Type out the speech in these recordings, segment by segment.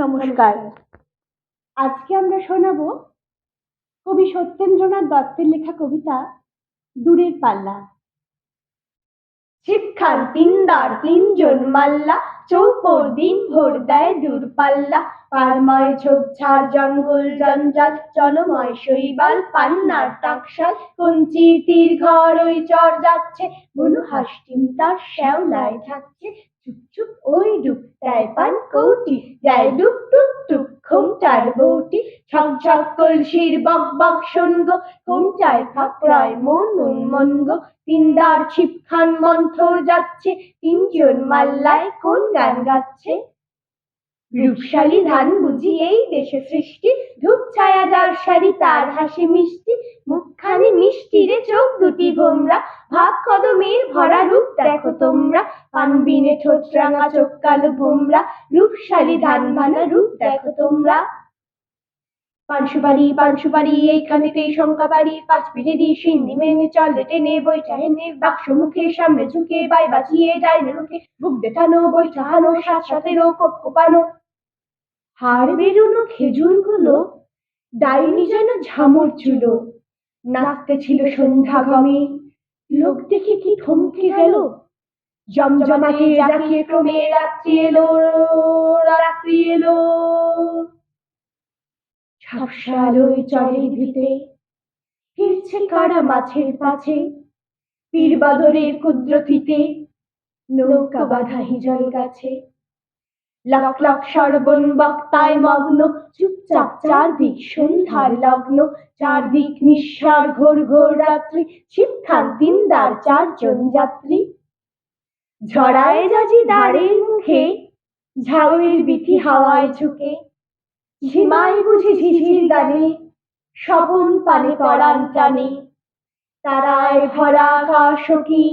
নমস্কার। আজকে আমরা শোনাবো কবি সত্যেন্দ্রনাথ দত্তের লেখা কবিতা দূরের পাল্লা। শিবখান তিনদার তিনজন মাল্লা, চৌকোর দিন ভোর দেয় দূরপাল্লা পারময় ঝোপঝাড়, জঙ্গল জঞ্জাল জনময় শৈবাল, পান্নার টাকশাল কঞ্চি তীর ঘর ওই চর যাচ্ছে বনু হাসটিম তার শ্যাওলায় থাকছে চুপ ওই ডুব দেয় পান কৌটি দেয় ডুব টুক টুক ঘোমটার বৌটি। ছক ছক কলসির বক বক শোনগ ঘোমটায় থাপড়ায় মন উন্মনগ তিনদার ছিপখান মন্থর যাচ্ছে, তিনজন মাল্লায় কোন গান গাচ্ছে? রূপশালী ধান বুঝি এই দেশে সৃষ্টি, ধূপ ছায়া যার শাড়ি তার হাসি মিষ্টি। মুখখানি মিষ্টি রে চোখ দুটি ভোমরা ভাব কদমের ভরা রূপ দেখো তোমরা। পানবিনে ঠোঁট রাঙা, চোখ কালো ভোমরা, রূপশালী ধান ভানা রূপ দেখো তোমরা। পানসুপারি পানসুপারি এইখানেতেই শঙ্কা বাড়ি পাঁচ পিঠেরই সিন্নি মেনে চলে টেনে বইটা এনে বাক্স মুখে, সামনে ঝুঁকে, বাই বাজিয়ে ডাইনে রুখে বুক দেখানো হানো, সাত সাতেরও কোপ কোপানো। হাড় বেরোনো খেজুরগুলো, ডাইনি যেন ঝামর চুলো নাচতে ছিল সন্ধ্যা গমে লোক দেখে কি থমকে গেল? জমজমাকে জাকিয়ে ক্রমে রাত্রি এলো রাত্রি এলো। ঝাপসা আলোয় চরের ভিতরে ফিরছে কারা মাছের পাছে? পীর বাদরের কুদ্রতিতে নৌকা বাধা হিজল গাছে। লাখ লাখ সর্বণ বক্তায় মগ্ন, চুপচাপ চারদিক সন্ধ্যার লগ্ন, চারদিক নিঃস্বার ঘোর ঘোর রাত্রি, শিক্ষার দিনদার চারজন যাত্রী। ঝড়ায় জাজি দাঁড়ের মুখে, ঝাউয়ের বিথি হাওয়ায় ঝুঁকে। ঝিমায় বুঝি ঝিঝির গানে স্বপন পানে পরাণ টানে। তারায় ভরা আকাশ কি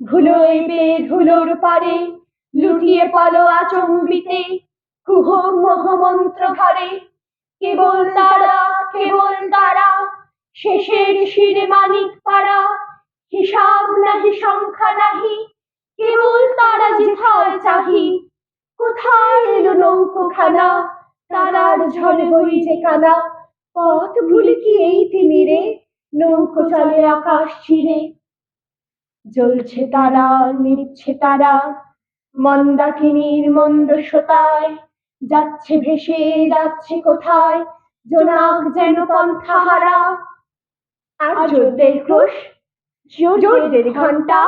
ধুলোয় বে ধুলোর পারে। লুটিয়ে পলো আচম্বিতে, কুহ মহামন্ত্র ঘরে কেবল তারা কেবল তারা, শেষের শিরে মানিক পাড়া হিসাব নাহি, সংখ্যা নাহি, কেবল তারা যেথায় চাহি। কোথায় এলো নৌকো নৌকোখানা? তারার ঝড়ে বইছে কানা। পথ ভুলে কি এই তিমিরে? নৌকো চলে আকাশ ছিঁড়ে। জ্বলছে তারা নিচ্ছে তারা। মন্দাকিনীর মন্দ সোতায় যাচ্ছে ভেসে, যাচ্ছে কোথায়? জোনাক যেন পন্থা হারা আর জোরদের ক্রোশ? জোরদের ঘণ্টা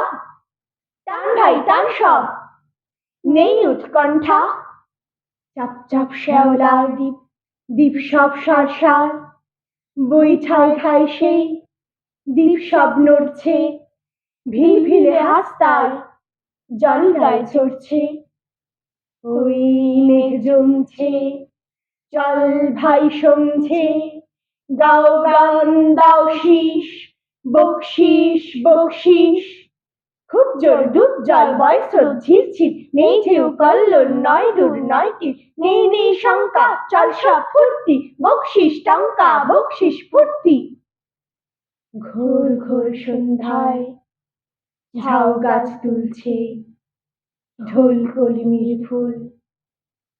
টান ভাই, টান সব। নেই উৎকণ্ঠা? চাপ চাপ শ্যাওলার দ্বীপ দ্বীপ সব সার সার বই ঠাই ঠাই সেই দ্বীপ সব নড়ছে। ভিল ভিলে হাসতায় গায়ে ঝরছে ওই মেঘ জমছে চল ভাই সমঝে গাও গান দাও শীষ বকশিস বকশিস। খুব জোর ডুব জল বয় স্রোত ঝিরঝির নেই ঢেউ কল্লোল নয় দূর নয় তীর। নেই নেই শঙ্কা চল সব ফুর্তি বকশিস টঙ্কা বকশিস ফুর্তি। ঘোর ঘোর সন্ধ্যায় ঝাউ গাছ তুলছে ঢোল কলিমির ফুল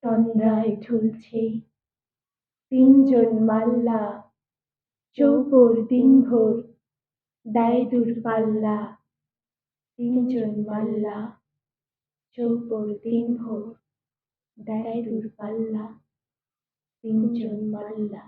তন্দ্রায় ঝুলছে। তিনজন মাল্লা চৌপর দিনভর দেয় দূরপাল্লা তিনজন মাল্লা চৌপর দিনভর দেয় দূরপাল্লা তিনজন মাল্লা।